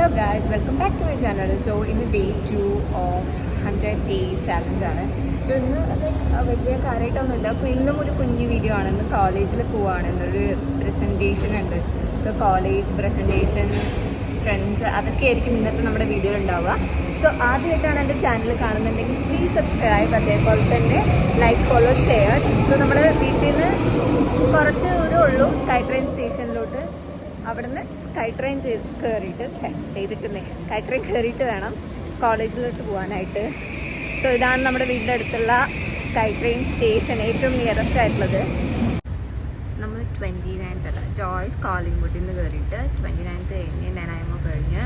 Hello guys welcome back to my channel so ഇന്ന് day two of hundred day ചാലഞ്ചാണ് so ഇന്ന് വലിയ കാര്യമായിട്ടൊന്നുമില്ല. അപ്പോൾ ഇന്നും ഒരു കുഞ്ഞു വീഡിയോ ആണ്. ഇന്ന് കോളേജിൽ പോവാണ്. എന്നൊരു പ്രസന്റേഷൻ ഉണ്ട്. സോ കോളേജ് പ്രസന്റേഷൻ ഫ്രണ്ട്സ് അതൊക്കെ ആയിരിക്കും ഇന്നത്തെ നമ്മുടെ വീഡിയോ ഉണ്ടാവുക. സോ ആദ്യമായിട്ടാണ് എന്റെ ചാനൽ കാണുന്നുണ്ടെങ്കിൽ പ്ലീസ് സബ്സ്ക്രൈബ് അതേപോലെ തന്നെ ലൈക്ക് ഫോളോ ഷെയർ സോ നമ്മുടെ വീട്ടിൽ നിന്ന് കുറച്ച് ദൂരമേ ഉള്ളൂ. സ്കൈ ട്രെയിൻ സ്റ്റേഷനിലോട്ട് അവിടുന്ന് സ്കൈ ട്രെയിൻ ചെയ്ത് കയറിയിട്ട് ചെയ്തിട്ടുണ്ട് സ്കൈ ട്രെയിൻ കയറിയിട്ട് വേണം കോളേജിലോട്ട് പോകാനായിട്ട് സോ ഇതാണ് നമ്മുടെ വീടിന്റെ അടുത്തുള്ള സ്കൈ ട്രെയിൻ സ്റ്റേഷൻ ഏറ്റവും നിയറസ്റ്റ് ആയിട്ടുള്ളത്. നമ്മൾ ട്വന്റി നയൻത്ത് അല്ല ജോയ്സ് കോളിംഗ്വുഡിൽ നിന്ന് കയറിയിട്ട് ട്വന്റി നയൻത്ത് കഴിഞ്ഞ് നെനായ്മ കഴിഞ്ഞ്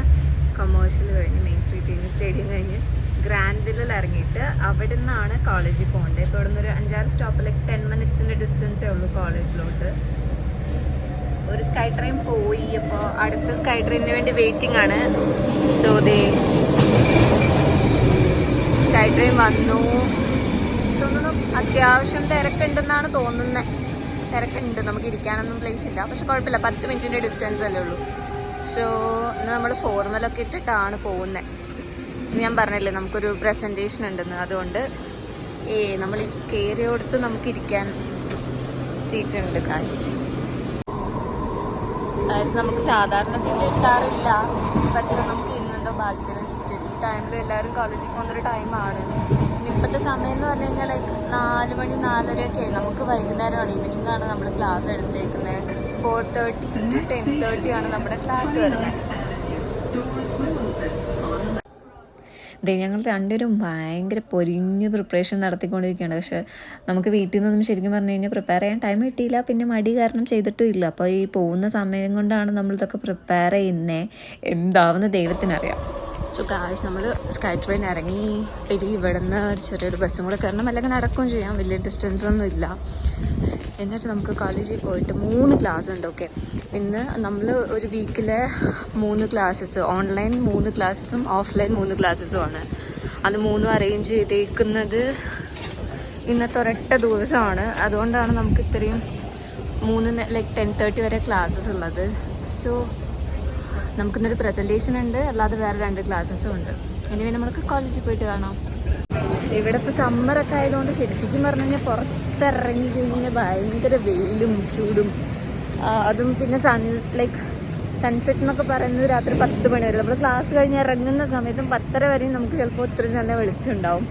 കൊമേഴ്ഷ്യൽ കഴിഞ്ഞ് മെയിൻ സ്ട്രീറ്റ് കഴിഞ്ഞ് സ്റ്റേഡിയം കഴിഞ്ഞ് ഗ്രാൻഡിലിൽ ഇറങ്ങിയിട്ട് അവിടെ നിന്നാണ് കോളേജിൽ പോകേണ്ടത് ഇപ്പോൾ ഇവിടെ ഒരു അഞ്ചാറ് സ്റ്റോപ്പിലേക്ക് ടെൻ മിനിറ്റ്സിന്റെ ഡിസ്റ്റൻസേ ഉള്ളൂ കോളേജിലോട്ട് ഒരു സ്കൈ ട്രെയിൻ പോയി. അപ്പോൾ അടുത്ത സ്കൈ ട്രെയിനിന് വേണ്ടി വെയിറ്റിംഗ് ആണ്. സോ ദേ സ്കൈ ട്രെയിൻ വന്നു. തോന്നുന്നു അത്യാവശ്യം തിരക്കുണ്ടെന്നാണ് തോന്നുന്നത് തിരക്കുണ്ട്. നമുക്ക് ഇരിക്കാനൊന്നും പ്ലേസ് ഇല്ല. പക്ഷെ കുഴപ്പമില്ല. പത്ത് മിനിറ്റിന്റെ ഡിസ്റ്റൻസ് അല്ലേ ഉള്ളൂ. സോ ഇന്ന് നമ്മൾ ഫോർമലൊക്കെ ഇട്ടിട്ടാണ് പോകുന്നത് ഞാൻ പറഞ്ഞില്ലേ നമുക്കൊരു പ്രസന്റേഷൻ ഉണ്ടെന്ന്. അതുകൊണ്ട് ഏ നമ്മൾ കയറിയോടത്ത് നമുക്ക് ഇരിക്കാൻ സീറ്റ് ഉണ്ട് കാശ് നമുക്ക് സാധാരണ സീറ്റ് കിട്ടാറില്ല. പക്ഷെ നമുക്ക് ഇന്നെന്തോ ഭാഗ്യത്തിന് സീറ്റ് കിട്ടി. ഈ ടൈമിൽ എല്ലാവരും കോളേജിൽ പോകുന്നൊരു ടൈമാണ് ഇപ്പോഴത്തെ സമയം എന്ന് പറഞ്ഞു കഴിഞ്ഞാൽ ലൈക്ക് നാല് മണി നാലരയൊക്കെ നമുക്ക് വൈകുന്നേരമാണ് ഈവനിങ് ആണ് നമ്മൾ ക്ലാസ് എടുത്തേക്കുന്നത് four thirty to ten thirty ആണ് നമ്മുടെ ക്ലാസ് വരുന്നത് ഞങ്ങൾ രണ്ടുപേരും ഭയങ്കര പൊരിഞ്ഞ് പ്രിപ്പറേഷൻ നടത്തിക്കൊണ്ടിരിക്കുകയാണ്. പക്ഷേ നമുക്ക് വീട്ടിൽ നിന്നൊന്നും ശരിക്കും പറഞ്ഞു കഴിഞ്ഞാൽ പ്രിപ്പയർ ചെയ്യാൻ ടൈം കിട്ടിയില്ല. പിന്നെ മടി കാരണം ചെയ്തിട്ടും ഇല്ല. അപ്പോൾ ഈ പോകുന്ന സമയം കൊണ്ടാണ് നമ്മളിതൊക്കെ പ്രിപ്പയർ ചെയ്യുന്നത് എന്താവുന്ന ദൈവത്തിനറിയാം. സോ കാശ് നമ്മൾ സ്കൈ ട്രെയിൻ ഇറങ്ങി. ഇനി ഇവിടെ നിന്ന് ഒരു ചെറിയൊരു ബസ്സും കൂടെ കയറണം. അല്ലെങ്കിൽ നടക്കുകയും ചെയ്യാം. വലിയ ഡിസ്റ്റൻസ് ഒന്നും ഇല്ല. എന്നിട്ട് നമുക്ക് കോളേജിൽ പോയിട്ട് മൂന്ന് ക്ലാസ് ഉണ്ട് ഓക്കെ ഇന്ന് നമ്മൾ ഒരു വീക്കിലെ മൂന്ന് ക്ലാസ്സസ് ഓൺലൈൻ മൂന്ന് ക്ലാസ്സസും ഓഫ്ലൈൻ മൂന്ന് ക്ലാസ്സസും ആണ്. അത് മൂന്നും അറേഞ്ച് ചെയ്തേക്കുന്നത് ഇന്നത്തെ ഒരൊറ്റ ദിവസമാണ്. അതുകൊണ്ടാണ് നമുക്ക് ഇത്രയും മൂന്ന് ലൈക്ക് ടെൻ തേർട്ടി വരെ ക്ലാസ്സസ് ഉള്ളത്. സോ നമുക്കിന്നൊരു പ്രസന്റേഷൻ ഉണ്ട്. അല്ലാതെ വേറെ രണ്ട് ക്ലാസ്സസും ഉണ്ട്. ഇനി നമുക്ക് കോളേജിൽ പോയിട്ട് കാണാം. ഇവിടെ ഇപ്പോൾ സമ്മറൊക്കെ ആയതുകൊണ്ട് ശരിക്കും പറഞ്ഞു കഴിഞ്ഞാൽ പുറത്തിറങ്ങി കഴിഞ്ഞാൽ ഭയങ്കര വെയിലും ചൂടും. അതും പിന്നെ സൺ ലൈക്ക് സൺസെറ്റ് എന്നൊക്കെ പറയുന്നത് രാത്രി പത്ത് മണി വരെ. നമ്മൾ ക്ലാസ് കഴിഞ്ഞ് ഇറങ്ങുന്ന സമയത്തും പത്തര വരെയും നമുക്ക് ചിലപ്പോൾ ഒത്തിരി നല്ല വെളിച്ചമുണ്ടാവും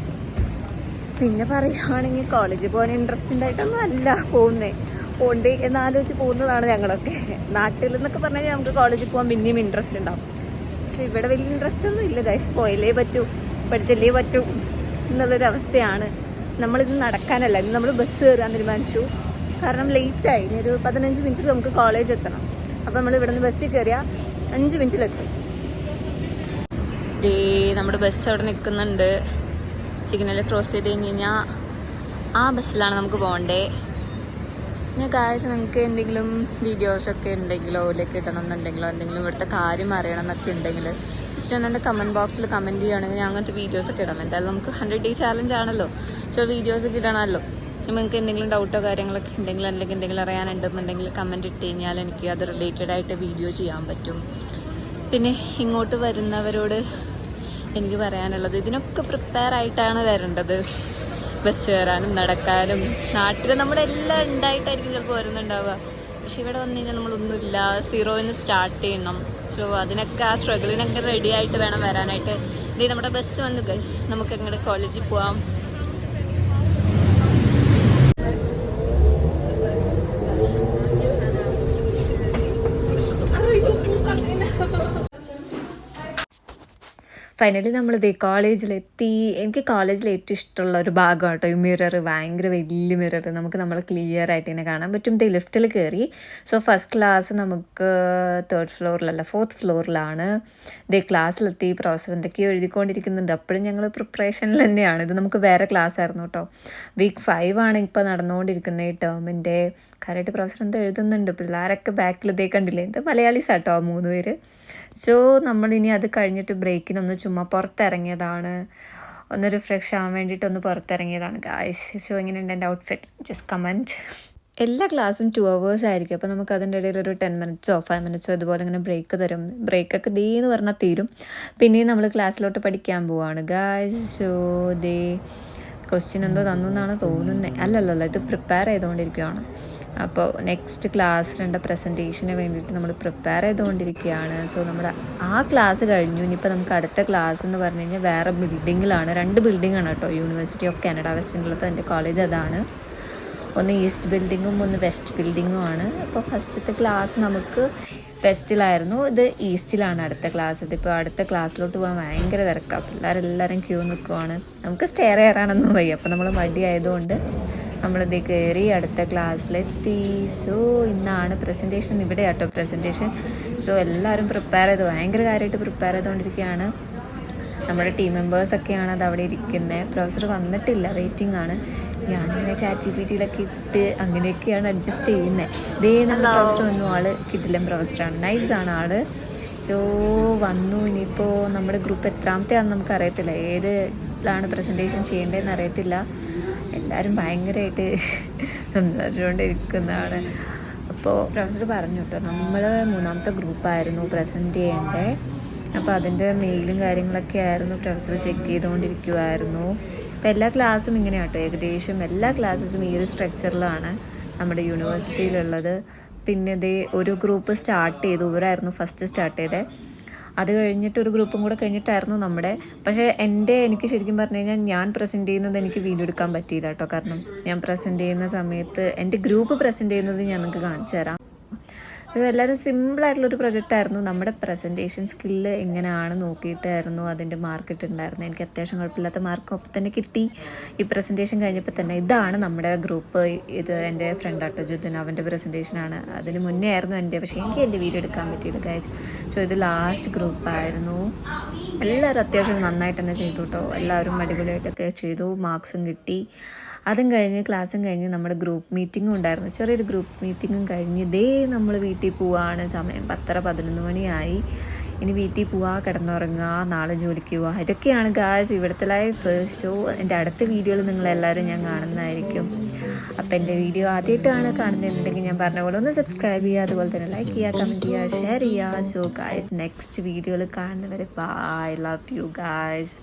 പിന്നെ പറയുകയാണെങ്കിൽ കോളേജിൽ പോകാൻ ഇൻട്രസ്റ്റ് ഉണ്ടായിട്ടൊന്നും അല്ല പോകുന്നേ. പോണ്ടേ എന്നാലോചിച്ച് പോകുന്നതാണ് ഞങ്ങളൊക്കെ. നാട്ടിൽ എന്നൊക്കെ പറഞ്ഞു കഴിഞ്ഞാൽ നമുക്ക് കോളേജിൽ പോകാൻ പിന്നെയും ഇൻട്രസ്റ്റ് ഉണ്ടാവും. പക്ഷെ ഇവിടെ വലിയ ഇൻട്രസ്റ്റ് ഒന്നും ഇല്ല ഗൈസ് പോയല്ലേ പറ്റൂ പഠിച്ചല്ലേ പറ്റൂ എന്നുള്ളൊരു അവസ്ഥയാണ്. നമ്മളിത് നടക്കാനല്ല ഇന്ന് നമ്മൾ ബസ് കയറാൻ തീരുമാനിച്ചു. കാരണം ലേറ്റ് ആയി ഇനി ഒരു പതിനഞ്ച് മിനിറ്റിൽ നമുക്ക് കോളേജ് എത്തണം. അപ്പോൾ നമ്മൾ ഇവിടെ നിന്ന് ബസ്സിൽ കയറിയാൽ അഞ്ച് മിനിറ്റിലെത്തും ദേ നമ്മുടെ ബസ് അവിടെ നിൽക്കുന്നുണ്ട്. സിഗ്നൽ ക്രോസ് ചെയ്ത് കഴിഞ്ഞ് കഴിഞ്ഞാൽ ആ ബസ്സിലാണ് നമുക്ക് പോകണ്ടേ. പിന്നെ കാഴ്ച നിങ്ങൾക്ക് എന്തെങ്കിലും വീഡിയോസൊക്കെ ഉണ്ടെങ്കിലോ ലൈക്ക് കിട്ടണം എന്നുണ്ടെങ്കിലോ എന്തെങ്കിലും ഇവിടുത്തെ കാര്യം അറിയണം എന്നൊക്കെ ഉണ്ടെങ്കിൽ ജസ്റ്റ് ഒന്ന് എന്റെ കമന്റ് ബോക്സിൽ കമന്റ് ചെയ്യുകയാണെങ്കിൽ ഞാൻ അങ്ങനത്തെ വീഡിയോസൊക്കെ ഇടാം. എന്തായാലും നമുക്ക് ഹൺഡ്രഡ് ഡേ ചാലഞ്ച് ആണല്ലോ. സോ വീഡിയോസ് ഇടണമല്ലോ. നിങ്ങൾക്ക് എന്തെങ്കിലും ഡൗട്ടോ കാര്യങ്ങളൊക്കെ ഉണ്ടെങ്കിൽ അല്ലെങ്കിൽ എന്തെങ്കിലും അറിയാനുണ്ടെന്നുണ്ടെങ്കിൽ കമന്റ് ഇട്ട് കഴിഞ്ഞാൽ എനിക്ക് അത് റിലേറ്റഡ് ആയിട്ട് വീഡിയോ ചെയ്യാൻ പറ്റും. പിന്നെ ഇങ്ങോട്ട് വരുന്നവരോട് എനിക്ക് പറയാനുള്ളത് ഇതിനൊക്കെ പ്രിപ്പയർ ആയിട്ടാണ് വരേണ്ടത്. ബസ് കയറാനും നടക്കാനും. നാട്ടിൽ നമ്മളെല്ലാം ഉണ്ടായിട്ടായിരിക്കും ചിലപ്പോൾ വരുന്നുണ്ടാവുക. പക്ഷെ ഇവിടെ വന്നു കഴിഞ്ഞാൽ നമ്മളൊന്നുമില്ല. നിന്ന് സ്റ്റാർട്ട് ചെയ്യണം. സോ അതിനൊക്കെ ആ സ്ട്രഗിളിനൊക്കെ റെഡി ആയിട്ട് വേണം വരാനായിട്ട്. ഇത് നമ്മുടെ ബസ് വന്നു ഗസ് നമുക്ക് അങ്ങോട്ട് കോളേജിൽ പോവാം. ഫൈനലി നമ്മളിത് കോളേജിലെത്തി എനിക്ക് കോളേജിൽ ഏറ്റവും ഇഷ്ടമുള്ള ഒരു ഭാഗം കേട്ടോ ഈ മിറർ ഭയങ്കര വലിയ മിറർ നമുക്ക് നമ്മൾ ക്ലിയർ ആയിട്ട് തന്നെ കാണാൻ പറ്റും. ദേ ലിഫ്റ്റിൽ കയറി സോ ഫസ്റ്റ് ക്ലാസ് നമുക്ക് തേർഡ് ഫ്ലോറിലല്ല ഫോർത്ത് ഫ്ലോറിലാണ് ദേ ക്ലാസ്സിലെത്തി പ്രൊഫസർ എന്തൊക്കെയോ എഴുതിക്കൊണ്ടിരിക്കുന്നുണ്ട്. അപ്പോഴും ഞങ്ങൾ പ്രിപ്പറേഷനിൽ തന്നെയാണ്. ഇത് നമുക്ക് വേറെ ക്ലാസ് ആയിരുന്നു കേട്ടോ വീക്ക് ഫൈവ് ആണ് ഇപ്പോൾ നടന്നുകൊണ്ടിരിക്കുന്ന ഈ ടേമിന്റെ കാര്യമായിട്ട് പ്രൊഫസർ എന്തോ എഴുതുന്നുണ്ട്. പിള്ളേരൊക്കെ ബാക്കിൽ ഇതേ കണ്ടില്ലേ? ഇത് മലയാളീസ് ആട്ടോ ആ മൂന്ന് പേര്. സോ നമ്മളിനി അത് കഴിഞ്ഞിട്ട് ബ്രേക്കിനൊന്ന് ചുമ്മാ പുറത്തിറങ്ങിയതാണ്. ഒന്ന് റിഫ്രഷ് ആവാൻ വേണ്ടിയിട്ട് ഒന്ന് പുറത്തിറങ്ങിയതാണ് ഗായ്സ് സോ എങ്ങനെയുണ്ട് എന്റെ ഔട്ട്ഫിറ്റ് ജസ്റ്റ് കമന്റ് എല്ലാ ക്ലാസ്സും ടു അവേഴ്സ് ആയിരിക്കും. അപ്പോൾ നമുക്ക് അതിന്റെ ഇടയിൽ ഒരു ടെൻ മിനിറ്റ്സോ ഫൈവ് മിനിറ്റ്സോ ഇതുപോലെ ഇങ്ങനെ ബ്രേക്ക് തരും. ബ്രേക്കൊക്കെ ദേ എന്ന് പറഞ്ഞാൽ തീരും. പിന്നെയും നമ്മൾ ക്ലാസ്സിലോട്ട് പഠിക്കാൻ പോവാണ് ഗായ്സ് സോ ദേ ക്വസ്റ്റ്യൻ എന്തോ തന്നു എന്നാണ് തോന്നുന്നത് അല്ലല്ലല്ല ഇത് പ്രിപ്പയർ ചെയ്തുകൊണ്ടിരിക്കുകയാണ് അപ്പോൾ നെക്സ്റ്റ് ക്ലാസ്സിലുണ്ട് പ്രസന്റേഷന് വേണ്ടിയിട്ട് നമ്മൾ പ്രിപ്പയർ ചെയ്തുകൊണ്ടിരിക്കുകയാണ്. സോ നമ്മുടെ ആ ക്ലാസ് കഴിഞ്ഞു. ഇനിയിപ്പോൾ നമുക്ക് അടുത്ത ക്ലാസ് എന്ന് പറഞ്ഞു കഴിഞ്ഞാൽ വേറെ ബിൽഡിങ്ങിലാണ് രണ്ട് ബിൽഡിംഗ് ആണ് കേട്ടോ യൂണിവേഴ്സിറ്റി ഓഫ് കാനഡ വെസ്റ്റിനുള്ളത് എന്റെ കോളേജ് അതാണ്. ഒന്ന് ഈസ്റ്റ് ബിൽഡിങ്ങും ഒന്ന് വെസ്റ്റ് ബിൽഡിങ്ങും ആണ്. അപ്പോൾ ഫസ്റ്റത്തെ ക്ലാസ് നമുക്ക് വെസ്റ്റിലായിരുന്നു ഇത് ഈസ്റ്റിലാണ് അടുത്ത ക്ലാസ് ഇതിപ്പോൾ അടുത്ത ക്ലാസ്സിലോട്ട് പോകാൻ ഭയങ്കര തിരക്കാണ് പിള്ളേരെല്ലാവരും ക്യൂ നിൽക്കുവാണ് നമുക്ക് സ്റ്റെയർ കയറാനൊന്നും വയ്യ. അപ്പോൾ നമ്മൾ മടിയായതുകൊണ്ട് നമ്മളിത് കയറി അടുത്ത ക്ലാസ്സിലെത്തി. സോ ഇന്നാണ് പ്രസന്റേഷൻ ഇവിടെ ആട്ടോ പ്രസന്റേഷൻ സോ എല്ലാവരും പ്രിപ്പയർ ചെയ്ത് ഭയങ്കര കാര്യമായിട്ട് പ്രിപ്പയർ ചെയ്തുകൊണ്ടിരിക്കുകയാണ് നമ്മുടെ ടീം മെമ്പേഴ്സൊക്കെയാണ് അത് അവിടെ ഇരിക്കുന്നത് പ്രൊഫസർ വന്നിട്ടില്ല വെയിറ്റിംഗ് ആണ്. ഞാനിങ്ങനെ ചാറ്റ് ജി പി ടിയിലൊക്കെ ഇട്ട് അങ്ങനെയൊക്കെയാണ് അഡ്ജസ്റ്റ് ചെയ്യുന്നത് ദേ നമ്മുടെ പ്രൊഫസർ വന്നു. ആൾ കിട്ടില്ലം പ്രൊഫസറാണ് ആണ്. ആൾ. സോ വന്നു. ഇനിയിപ്പോൾ നമ്മുടെ ഗ്രൂപ്പ് എത്രാമത്തെ ആണെന്ന് നമുക്കറിയത്തില്ല ഏതിലാണ് പ്രസന്റേഷൻ ചെയ്യേണ്ടതെന്ന് അറിയത്തില്ല. എല്ലാവരും ഭയങ്കരമായിട്ട് സംസാരിച്ചുകൊണ്ടിരിക്കുന്നതാണ്. അപ്പോൾ പ്രൊഫസർ പറഞ്ഞു കേട്ടോ നമ്മൾ മൂന്നാമത്തെ ഗ്രൂപ്പായിരുന്നു പ്രസന്റ് ചെയ്യേണ്ടേ. അപ്പോൾ അതിന്റെ മെയിലും കാര്യങ്ങളൊക്കെ ആയിരുന്നു പ്രൊഫസർ ചെക്ക് ചെയ്തുകൊണ്ടിരിക്കുമായിരുന്നു അപ്പോൾ എല്ലാ ക്ലാസ്സും ഇങ്ങനെ കേട്ടോ ഏകദേശം എല്ലാ ക്ലാസ്സസും ഈ ഒരു സ്ട്രക്ചറിലാണ് നമ്മുടെ യൂണിവേഴ്സിറ്റിയിലുള്ളത് പിന്നെ ഇതേ ഒരു ഗ്രൂപ്പ് സ്റ്റാർട്ട് ചെയ്തു. ഇവരായിരുന്നു ഫസ്റ്റ് സ്റ്റാർട്ട് ചെയ്തത് അത് കഴിഞ്ഞിട്ട് ഒരു ഗ്രൂപ്പും കൂടെ കഴിഞ്ഞിട്ടായിരുന്നു നമ്മുടെ. പക്ഷേ എന്റെ എനിക്ക് ശരിക്കും പറഞ്ഞു കഴിഞ്ഞാൽ ഞാൻ പ്രസന്റ് ചെയ്യുന്നത് എനിക്ക് വീഡിയോ എടുക്കാൻ പറ്റിയില്ല കേട്ടോ. കാരണം ഞാൻ പ്രസന്റ് ചെയ്യുന്ന സമയത്ത് എന്റെ ഗ്രൂപ്പ് പ്രസന്റ് ചെയ്യുന്നത് ഞാൻ നിങ്ങൾക്ക് കാണിച്ചു തരാം. ഇത് എല്ലാവരും സിമ്പിളായിട്ടുള്ളൊരു പ്രൊജക്റ്റായിരുന്നു നമ്മുടെ പ്രസന്റേഷൻ സ്കില്ല് എങ്ങനെയാണ് നോക്കിയിട്ടായിരുന്നു അതിന്റെ മാർക്ക് ഇട്ടുണ്ടായിരുന്നത് എനിക്ക് അത്യാവശ്യം കുഴപ്പമില്ലാത്ത മാർക്ക് ഒപ്പം തന്നെ കിട്ടി. ഈ പ്രസന്റേഷൻ കഴിഞ്ഞപ്പോൾ തന്നെ ഇതാണ് നമ്മുടെ ഗ്രൂപ്പ് ഇത് എന്റെ ഫ്രണ്ട് ആട്ടോ ജുദിൻ അവന്റെ പ്രസന്റേഷനാണ് അതിന് മുന്നേ ആയിരുന്നു എന്റെ പക്ഷേ എനിക്ക് എന്റെ വീഡിയോ എടുക്കാൻ പറ്റിയത് ഗൈസ് സോ ഇത് ലാസ്റ്റ് ഗ്രൂപ്പായിരുന്നു എല്ലാവരും അത്യാവശ്യം നന്നായിട്ട് തന്നെ ചെയ്തു കേട്ടോ എല്ലാവരും അടിപൊളിയായിട്ടൊക്കെ ചെയ്തു. മാർക്സും കിട്ടി. അതും കഴിഞ്ഞ് ക്ലാസ്സും കഴിഞ്ഞ് നമ്മുടെ ഗ്രൂപ്പ് മീറ്റിങ്ങും ഉണ്ടായിരുന്നു. ചെറിയൊരു ഗ്രൂപ്പ് മീറ്റിങ്ങും കഴിഞ്ഞ് ഇതേ നമ്മൾ വീട്ടിൽ പോവാണ് സമയം. പത്തര പതിനൊന്ന് മണിയായി. ഇനി വീട്ടിൽ പോവാ കിടന്നുറങ്ങുക നാളെ ജോലിക്ക് പോവുക ഇതൊക്കെയാണ് ഗായ്സ് ഇവിടുത്തെ ലൈഫ് സോ എന്റെ അടുത്ത വീഡിയോയിൽ നിങ്ങളെല്ലാവരും ഞാൻ കാണുന്നതായിരിക്കും. അപ്പോൾ എന്റെ വീഡിയോ ആദ്യമായിട്ടാണ് കാണുന്നതെന്നുണ്ടെങ്കിൽ ഞാൻ പറഞ്ഞ പോലെ ഒന്ന് സബ്സ്ക്രൈബ് ചെയ്യുക അതുപോലെ തന്നെ ലൈക്ക് ചെയ്യുക കമന്റ് ചെയ്യുക ഷെയർ ചെയ്യുക. സോ ഗായ്സ് നെക്സ്റ്റ് വീഡിയോയിൽ കാണുന്നവരെ ബൈ ലവ് യു ഗായ്സ്